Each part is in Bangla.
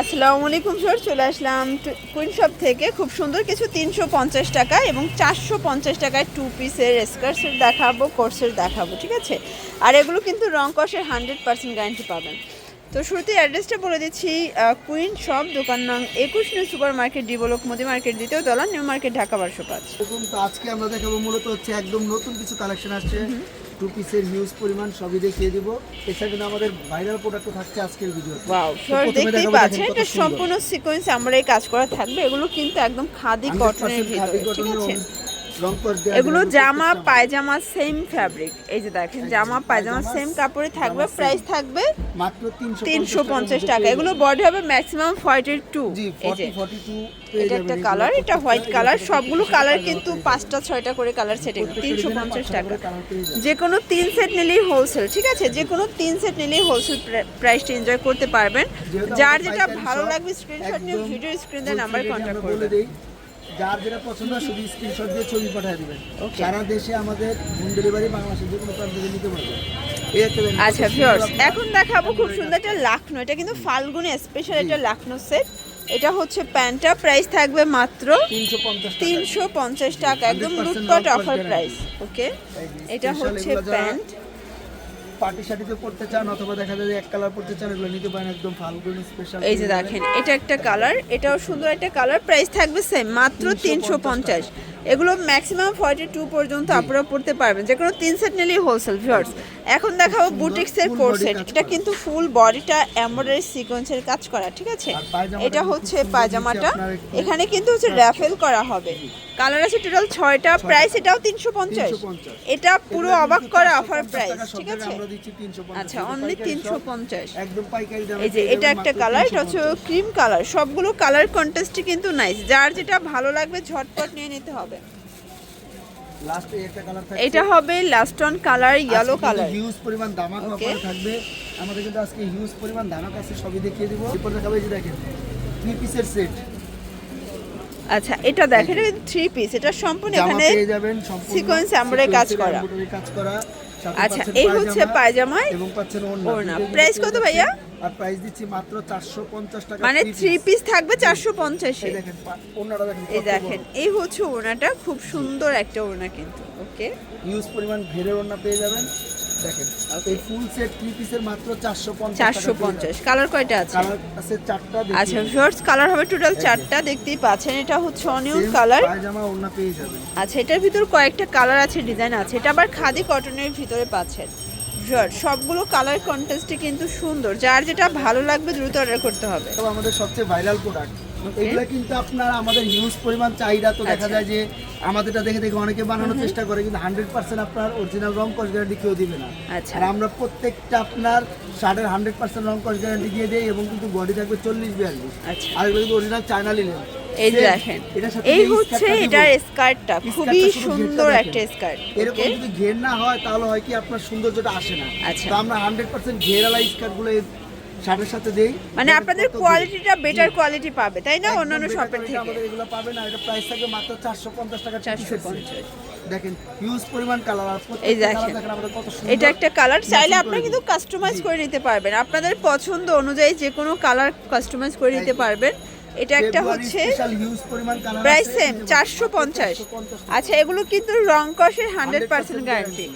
আসসালামু আলাইকুম স্যার। চলে আসলাম কুইন শপ থেকে। খুব সুন্দর কিছু তিনশো পঞ্চাশ টাকা এবং চারশো পঞ্চাশ টাকায় টু পিসের স্কার্টসের দেখাবো কোর্সের দেখাবো ঠিক আছে? আর এগুলো কিন্তু রং কষের হান্ড্রেড পার্সেন্ট গ্যারান্টি পাবেন। তো শুরুতে অ্যাড্রেসটা বলে দিচ্ছি কুইন শপ দোকান নং একুশ new super market D block Modi market দ্বিতীয় তলা নিউ মার্কেট ঢাকা বারোশো পাঁচ। দেখুন তো আজকে আমরা দেখাবো মূলত হচ্ছে একদম নতুন কিছু কালেকশন আসছে। টু পিসের হিউজ পরিমাণ সবই দেখিয়ে দিব। এছাড়া কিন্তু আমাদের ভাইরাল প্রোডাক্টও থাকছে আজকের ভিডিও ওয়াও স্যার দেখতেই পাচ্ছেন এটা সম্পূর্ণ সিকোয়েন্স আমরা এই কাজ করা থাকবে। এগুলো কিন্তু একদম খাদি কটনের ভিতরে ঠিক আছে? এগুলো জামা পায়জামা সেম ফ্যাব্রিক এই যে দেখেন জামা পায়জামা সেম কাপড়ে থাকবে প্রাইস থাকবে মাত্র তিনশো পঞ্চাশ টাকা। এগুলো বডি হবে ম্যাক্সিমাম ফর্টি টু এটা একটা কালার এটা হোয়াইট কালার সবগুলো কালার কিন্তু পাঁচটা ছয়টা করে কালার সেটিং তিনশো পঞ্চাশ টাকা। যে কোনো তিন সেট নিলেই হোলসেল ঠিক আছে? যে কোনো তিন সেট নিলেই হোলসেল প্রাইসটা এনজয় করতে পারবেন। যার যেটা ভালো লাগবে স্ক্রিনশট নিয়ে ভিডিও স্ক্রিনের নাম্বার কন্ট্যাক্ট করবেন। যার যেটা পছন্দ হয় শুধু স্ক্রিনশট দিয়ে ছবি পাঠিয়ে দিবেন. সারা দেশে আমাদের হোম ডেলিভারি বাংলাদেশে যে কোনো প্রান্ত নিতে পারবেন আচ্ছা ভিউয়ার্স এখন দেখাবো খুব সুন্দর একটা লাখনো এটা কিন্তু ফাল্গুনে স্পেশাল একটা লাখনো সেট এটা হচ্ছে প্যান্টটা প্রাইস থাকবে মাত্র তিনশো পঞ্চাশ টাকা। একদম 100% লুটপাট অফার প্রাইস ওকে এটা হচ্ছে প্যান্ট। পার্টি শাড়িতে পড়তে চান অথবা দেখা যায় এক কালার পড়তে চান এগুলো নিতে পারেন একদম ফাল্গুনি স্পেশাল এই যে দেখেন এটা একটা কালার এটাও সুন্দর একটা কালার প্রাইস থাকবে সেম মাত্র তিনশো পঞ্চাশ এগুলো ম্যাক্সিমাম ফর্টি টু পর্যন্ত আপনারা পড়তে পারবেন যে কোনো তিন সেট নিলেই হোলসেল ভিউয়ার্স এখন দেখাবো বুটিক্সের body সেট এটা কিন্তু ফুল বডিটা এমব্রয়ডারি সিকোয়েন্সের কাজ করা ঠিক আছে? এটা হচ্ছে পায়জামাটা এখানে কিন্তু হচ্ছে র্যাফেল করা হবে। কালার আছে টোটাল ছয়টা প্রাইস এটাও তিনশো পঞ্চাশ। এটা পুরো অবাক করা অফার প্রাইস ঠিক আছে? আমরা দিচ্ছি 350 আচ্ছা অনলি তিনশো পঞ্চাশ। একদম এই যে এটা একটা কালার এটা হচ্ছে ক্রিম কালার সবগুলো কালার কন্টেস্টই কিন্তু নাইস যার যেটা ভালো লাগবে ঝটপট নিয়ে নিতে হবে। এটা হবে last on colour yellow colour huge পরিমাণ দামাক অফার থাকবে। আমাদের কিন্তু আজকে হিউজ পরিমাণ দামাক আছে সবই দেখিয়ে দিব। এরপর দেখাবো যে দেখেন থ্রি পিসের সেট আচ্ছা এটা দেখেন থ্রি পিস এটা সম্পূর্ণ এখানে পেয়ে যাবেন সম্পূর্ণ কাজ করা। আচ্ছা এই হচ্ছে পায়জামা এবং পাচ্ছেন ওড়না। কিন্তু কত ভাইয়া? আর প্রাইস দিচ্ছি মাত্র 450 টাকা মানে থ্রি পিস থাকবে চারশো পঞ্চাশে। এই দেখেন ওড়নাটা দেখেন এই দেখেন এই হচ্ছে ওড়নাটা খুব সুন্দর একটা ওড়না কিন্তু ওকে হিউজ পরিমাণ ঘেরের ওড়না পেয়ে যাবেন। দেখেন এই ফুল সেট থ্রি পিসের মাত্র 450 চারশো পঞ্চাশ। কালার কয়টা আছে? কালার আছে চারটা আচ্ছা। ভিউয়ার্স কালার হবে টোটাল চারটা দেখতেই পাচ্ছেন এটা হচ্ছে অনিয়ন কালার পায়জামা ওড়না পেয়ে যাবেন। আচ্ছা এটার ভিতর কয়েকটা কালার আছে ডিজাইন আছে। এটা আবার খাদি কটনের ভিতরে পাচ্ছেন। সবগুলো কালার কন্টেস্টে কিন্তু সুন্দর। যার যেটা ভালো লাগবে দ্রুত অর্ডার করতে হবে। আমাদের সবচেয়ে ভাইরাল প্রোডাক্ট এগুলো কিন্তু আপনার আমাদের হিউজ পরিমাণ চাহিদা তো দেখা আচ্ছা। যায় যে আমাদেরটা দেখে দেখে অনেকে বানানোর চেষ্টা করে কিন্তু হান্ড্রেড পার্সেন্ট আপনার অরিজিনাল রং কস গ্যারান্টি কেউ দিবে না। আচ্ছা। আর আমরা প্রত্যেকটা আপনার শার্টের হান্ড্রেড পার্সেন্ট রং কস গ্যারান্টি দিয়ে দেই এবং কিন্তু বডি থাকবে চল্লিশ বিয়াল্লিশ। আচ্ছা। আর এগুলো কিন্তু অরিজিনাল চায়না লিলেন এই যে দেখেন এই হচ্ছে এটার স্কার্টটা খুবই সুন্দর একটা স্কার্ট এরকম যদি ঘের না হয় তাহলে হয় কি আপনার সৌন্দর্যটা আসে না। আচ্ছা। তো আমরা হান্ড্রেড পার্সেন্ট ঘেরালা স্কার্টগুলো শার্টের সাথে দেই। মানে আপনাদের কোয়ালিটিটা বেটার কোয়ালিটি পাবে তাই না? অন্যান্য শপের থেকে। আমাদের এগুলো পাবেন আর এটা প্রাইস থাকবে মাত্র 450 টাকা 450 দেখেন হিউজ পরিমাণ কালার আর এই দেখেন। কত সুন্দর এটা একটা কালার চাইলে আপনারা কিন্তু কাস্টমাইজ করে নিতে পারবেন। আপনাদের পছন্দ অনুযায়ী যে কোনো কালার কাস্টমাইজ করে নিতে পারবেন। এটা একটা হচ্ছে প্রাইস সেম চারশো পঞ্চাশ। আচ্ছা এগুলো কিন্তু রং কষের হান্ড্রেড পার্সেন্ট গ্যারান্টি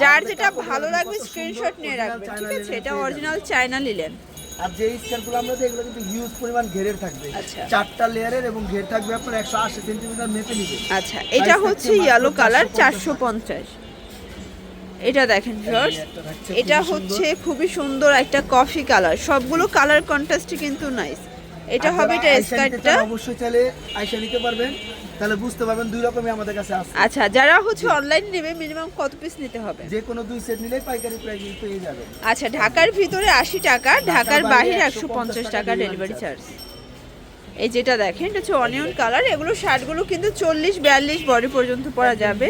যার যেটা ভালো লাগবে স্ক্রিনশট নিয়ে রাখবেন ঠিক আছে? এটা অরিজিনাল চায়না নিলেন। আর যে স্কেলগুলো আমরা দিই এগুলো কিন্তু হিউজ পরিমাণ ঘেরের থাকবে। আচ্ছা। চারটা লেয়ারের এবং ঘের থাকবে আপনার 180 সেন্টিমিটার মেপে নিবে আচ্ছা এটা হচ্ছে ইয়েলো কালার চারশো পঞ্চাশ। এটা দেখেন ভিউয়ার্স এটা হচ্ছে খুবই সুন্দর একটা কফি কালার সবগুলো কালার কন্ট্রাস্টই কিন্তু নাইস এটা হবে এটা স্কার্টটা অবশ্যই চাইলে আয়সা নিতে পারবেন। তাহলে বুঝতে পারবেন দুই রকমই আমাদের কাছে আছে। আচ্ছা যারা হচ্ছে অনলাইন নেবে মিনিমাম কত পিস নিতে হবে? যে কোনো দুই সেট নিলে পাইকারি প্রাইস পেয়ে যাবেন। আচ্ছা ঢাকার ভিতরে আশি টাকা ঢাকার বাইরে 150 টাকা টাকা ডেলিভারি চার্জ এই যেটা দেখেন এটা হচ্ছে অনিয়ন কালার এগুলো শার্টগুলো কিন্তু চল্লিশ বিয়াল্লিশ বডি পর্যন্ত পরা যাবে।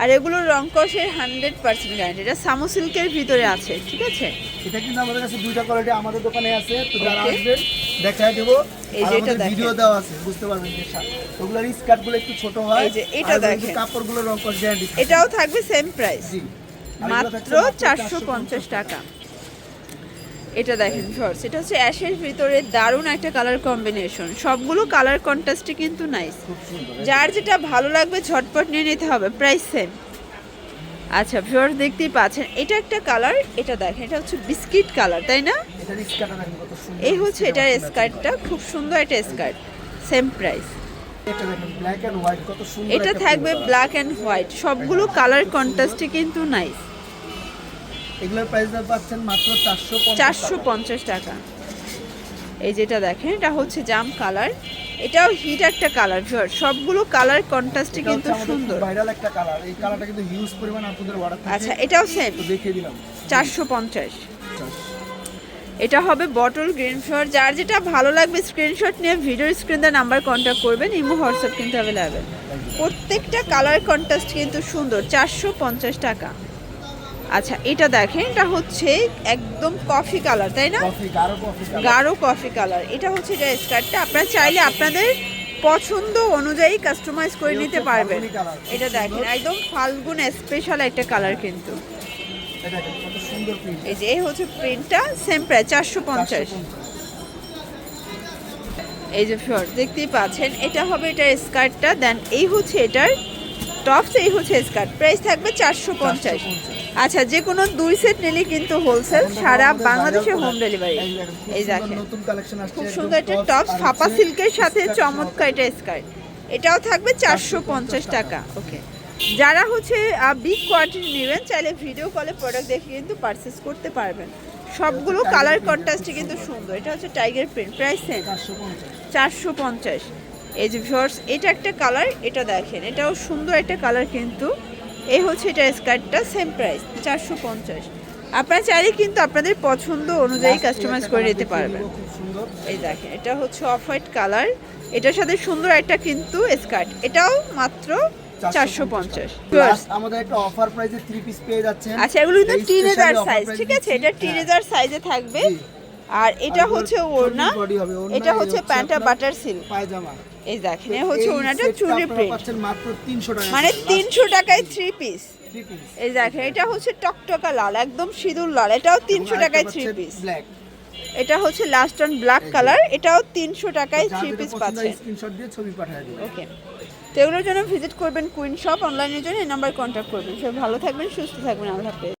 আর এগুলো রং কষের হান্ড্রেড পার্সেন্ট গ্যারান্টি এটা সামো সিল্কের ভিতরে আছে ঠিক আছে? এটা কিন্তু আমাদের কাছে দুইটা কোয়ালিটি আমাদের দোকানে আছে তো যারা আসবেন দেখায় দেবো। এই যে এটা ভিডিও। দেওয়া আছে বুঝতে পারবেন যে ওগুলোর স্কার্টগুলো একটু ছোট হয় এই যে এটা দেখেন। কাপড়গুলো রং গ্যারান্টি এটাও থাকবে সেম প্রাইস জি। মাত্র থাকছে চারশো পঞ্চাশ টাকা। এটা দেখেন শর্টস এটা হচ্ছে অ্যাশের ভিতরে দারুণ একটা কালার কম্বিনেশন সবগুলো কালার কন্ট্রাস্টে কিন্তু নাইস যার যেটা ভালো লাগবে ঝটপট নিয়ে নিতে হবে। প্রাইস সেম আচ্ছা ভিউয়ার দেখতেই পাচ্ছেন এটা একটা কালার এটা দেখেন এটা হচ্ছে বিস্কিট কালার তাই না? এই হচ্ছে এটার স্কার্টটা খুব সুন্দর একটা স্কার্ট সেম প্রাইস এটা থাকবে ব্ল্যাক অ্যান্ড হোয়াইট সবগুলো কালার কন্ট্রাস্টে কিন্তু নাইস এগুলোর প্রাইস পাচ্ছেন মাত্র চারশো চারশো পঞ্চাশ টাকা। এই যেটা দেখেন এটা হচ্ছে জাম কালার এটাও হিট একটা কালার সবগুলো কালার কন্ট্রাস্টে কিন্তু সুন্দর। ভাইরাল একটা কালার এই কালারটা কিন্তু হিউজ পরিমাণ আপনাদের অর্ডার আচ্ছা এটাও সেম তো দেখিয়ে দিলাম। চারশো পঞ্চাশ। এটা হবে বটল গ্রিন ফ্লোর যার যেটা ভালো লাগবে স্ক্রিনশট নিয়ে ভিডিও স্ক্রিন দা নাম্বার কন্ট্যাক্ট করবেন। ইমো হোয়াটসঅ্যাপ কিন্তু অ্যাভেলেবেল প্রত্যেকটা কালার কন্ট্রাস্ট কিন্তু সুন্দর। চারশো পঞ্চাশ টাকা। আচ্ছা এটা দেখেন এটা হচ্ছে একদম কফি কালার তাই না? গাঢ় কফি কালার এটা হচ্ছে এটা স্কার্টটা আপনারা চাইলে আপনাদের পছন্দ অনুযায়ী কাস্টমাইজ করে নিতে পারবেন। এটা দেখেন একদম ফাল্গুন স্পেশাল একটা কালার কিন্তু। এই যে এই হচ্ছে প্রিন্টটা সেম প্রাইস চারশো পঞ্চাশ। এই যে ফিওর দেখতেই পাচ্ছেন। এটা হবে এটার স্কার্টটা দেন এই হচ্ছে এটার টপস এই হচ্ছে স্কার্ট প্রাইস থাকবে চারশো পঞ্চাশ। আচ্ছা যে কোনো দুই সেট নিলে কিন্তু হোলসেল সারা বাংলাদেশে হোম ডেলিভারি এই দেখেন খুব সুন্দর একটা টপস ফাপা সিল্কের সাথে চমৎকার এটা স্কার্ট এটাও থাকবে চারশো পঞ্চাশ টাকা। ওকে যারা হচ্ছে বিগ কোয়ান্টিটি নেবেন চাইলে ভিডিও কলে প্রোডাক্ট দেখে কিন্তু পারচেস করতে পারবেন। সবগুলো কালার কন্ট্রাস্টে কিন্তু সুন্দর। এটা হচ্ছে টাইগার প্রিন্ট প্রাইস সেম চারশো পঞ্চাশ। এই যে ভিউয়ার্স এটা একটা কালার এটা দেখেন এটাও সুন্দর একটা কালার কিন্তু। এই হচ্ছে এটা স্কার্টটা সেম প্রাইস চারশো পঞ্চাশ। আপনারা চাইলে কিন্তু আপনাদের পছন্দ অনুযায়ী কাস্টমাইজ করে নিতে পারবেন। এই দেখেন এটা হচ্ছে অফ হোয়াইট কালার এটার সাথে সুন্দর একটা কিন্তু স্কার্ট এটাও মাত্র চারশো পঞ্চাশ। আমাদের একটা অফার প্রাইসে থ্রি পিস পেয়ে যাচ্ছেন। আচ্ছা এগুলো কিন্তু টিনেজার সাইজ ঠিক আছে? এটা। টিনেজার সাইজে থাকবে। আর এটা হচ্ছে ওড়না এটা হচ্ছে আপনার বাটার সিল্ক। পায়জামা। এই দেখেন হচ্ছে চুনি আপনারা প্রিন্ট পাচ্ছেন মাত্র 300 টাকা। মানে তিনশো টাকায় থ্রি পিস এই দেখেন এটা হচ্ছে টকটকা লাল একদম সিঁদুর লাল। এটাও তিনশো টাকায় থ্রি পিস ব্ল্যাক এটা হচ্ছে লাস্ট অন ব্ল্যাক কালার এটাও তিনশো টাকায় থ্রি পিস পাচ্ছেন। স্ক্রিনশট দিয়ে ছবি পাঠিয়ে দিন ওকে তো এগুলোর জন্য ভিজিট করবেন কুইন শপ অনলাইনের জন্য এই নাম্বার কন্ট্যাক্ট করবেন। সবাই ভালো থাকবেন সুস্থ থাকবেন আল্লাহ হাফেজ।